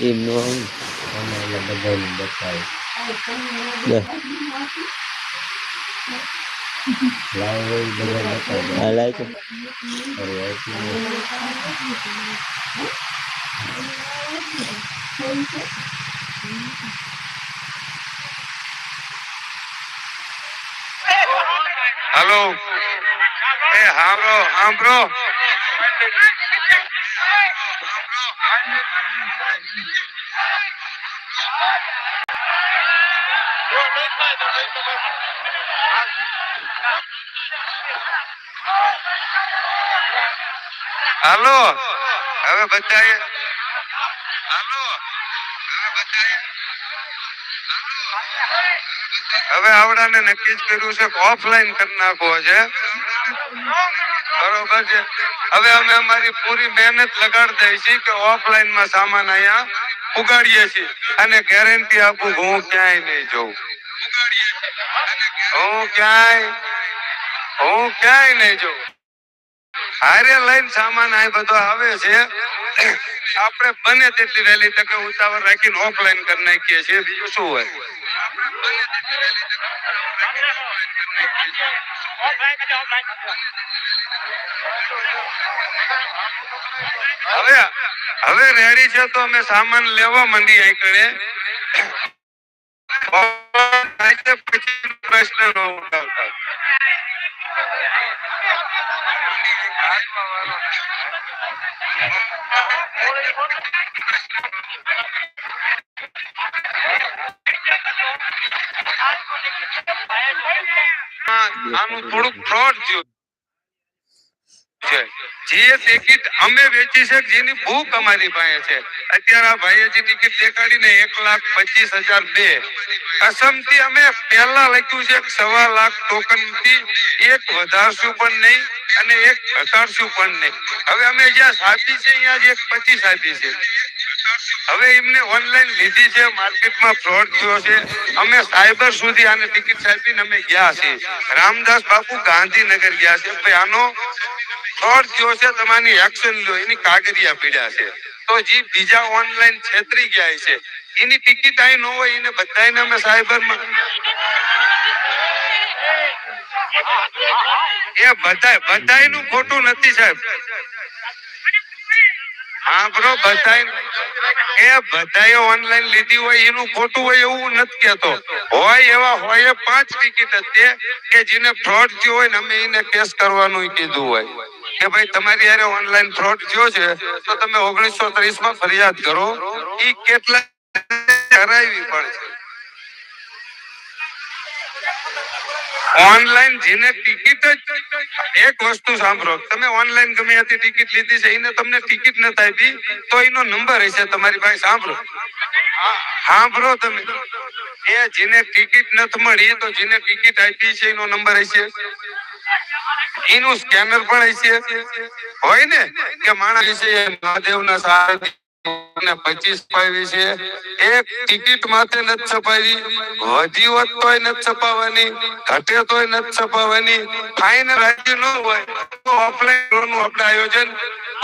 એમનું અને એટલે બધાને બતાવે લે લાવ હોય એ બધા બતાવે આ લાય તો અરે આવતી નહીં. હલો એ હાંભળો હાંભળો હાલો, હવે બધાએ હાલો, હવે બધાએ હવે આવડાને નક્કી જ કર્યું છે ઓફલાઈન કરી નાખવો છે બરોબર છે. હવે અમે અમારી પૂરી મહેનત લગાડી દઈ છીએ કે ઓફલાઈનમાં સામાન અહીંયા ઉગાડીએ છીએ. અને ગેરંટી આપું હું ક્યાંય નહીં જઉં. હું ક્યાંય હું ક્યાંય નહીં જઉં. હારે લઈને સામાન આ બધો આવે છે. આપણે બને તેટલી વહેલી તકે ઉતાવળ રાખીને ઓફલાઈન કરી નાખીએ છીએ. બીજું શું હોય? હવે હવે રેડી છે તો અમે સામાન લેવા મંડી અહીં થોડુંક ફ્રોડ થયું. છે. જે ટિકિટ અમે વેચી છે, જેની બુક અમારી પાસે છે. અત્યારે આ ભાઈએ જે ટિકિટ દેખાડીને એક લાખ પચીસ હજાર બે. અસમથી અમે પહેલા લખ્યું છે સવા લાખ ટોકનથી એક વધારશું પણ નહીં અને એક ઘટાડશું પણ નહીં. હવે અમે જ્યાં સાચી છે ત્યાં જ એક પચીસ આપી છે. હવે એમને ઓનલાઈન લીધી છે, માર્કેટમાં ફ્રોડ થયો છે. અમે સાયબર સુધી આને ટિકિટ આપીને અમે ગયા છીએ. રામદાસ બાપુ ગાંધીનગર ગયા છે. ભાઈ, આનો ફ્રોડ દિવસે તમારી એક્શન લો એની કાગરિયા પીડ્યા છે. તો જે બીજા ઓનલાઈન છેતરી ગયા છે, એની ટિકિટ અહીં ન હોય, એને બધાને અમે સાયબરમાં એ બધા બધાયનું ખોટું નથી સાહેબ. હા બ્રો બધાય એ બધાએ ઓનલાઈન લીધી હોય, એનું ખોટું હોય એવું નથી કેતો હોય એવા હોય પાંચ ટિકિટ હતી કે જેને ફ્રોડ થયો હોય ને અમે એને કેસ કરવાનું કીધું હોય. કે ભાઈ, તમારી યારે ઓનલાઈન ફ્રોડ થયો છે, તો તમે ઓગણીસો ત્રીસમાં ફરિયાદ કરો. એ કેટલા કરાવી પડશે ઓનલાઈન જેને ટિકિટ જ એક વસ્તુ સાંભળો. તમે ઓનલાઈન ગમે ત્યાંથી ટિકિટ લીધી છે, એને તમને ટિકિટ નથી આપી, તો એનો નંબર હશે તમારી પાસે. સાંભળો. સાંભળો તમે. એ જેને ટિકિટ નથી મળી તો જેને ટિકિટ આપી છે, એનો નંબર હશે. એનું સ્કેનર પણ હશે. હોય ને? કે માણસ છે મહાદેવના સારથી આયોજન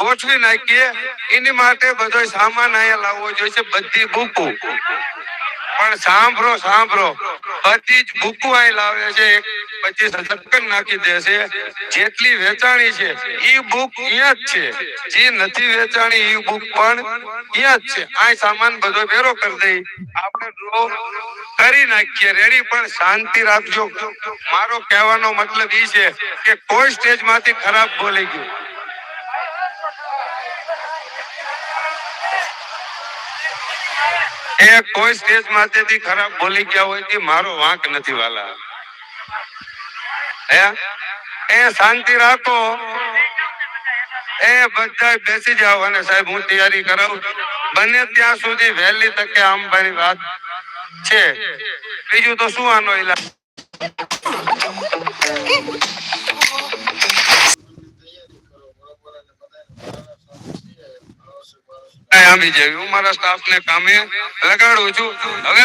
ગોઠવી નાખીએ. એની માટે બધો સામાન અહીંયા લાવવો જોઈએ બધી બુકો. પણ સાંભળો સાંભળો. બધી જ બુકો અહીં લાવે છે. પચીસ હજાર નાખી દેશે જેટલી વેચાણી છે, ઈ બુક અહીંયા જ છે. જે નથી વેચાણી, ઈ બુક પણ અહીંયા જ છે. આ સામાન બધો ભેરો કરી દઈ. આપણે કરી નાખીએ. રેડી પણ શાંતિ રાખજો. મારો કહેવાનો મતલબ ઈ છે કે કોઈ સ્ટેજમાંથી ખરાબ બોલી ગયું. એ કોઈ સ્ટેજમાંથી ખરાબ બોલી ગયા હોય તે મારો વાંક નથી વાલા. એ શાંતિ રાખો. એ બધા બેસી જાઓ અને સાહેબ, હું તૈયારી કરાવું. બને ત્યાં સુધી વહેલી તકે આંબાની વાત છે. બીજું તો શું આનો ઈલાજ? આમી જેવી. હું મારા સ્ટાફ ને કામે લગાડું છું. હવે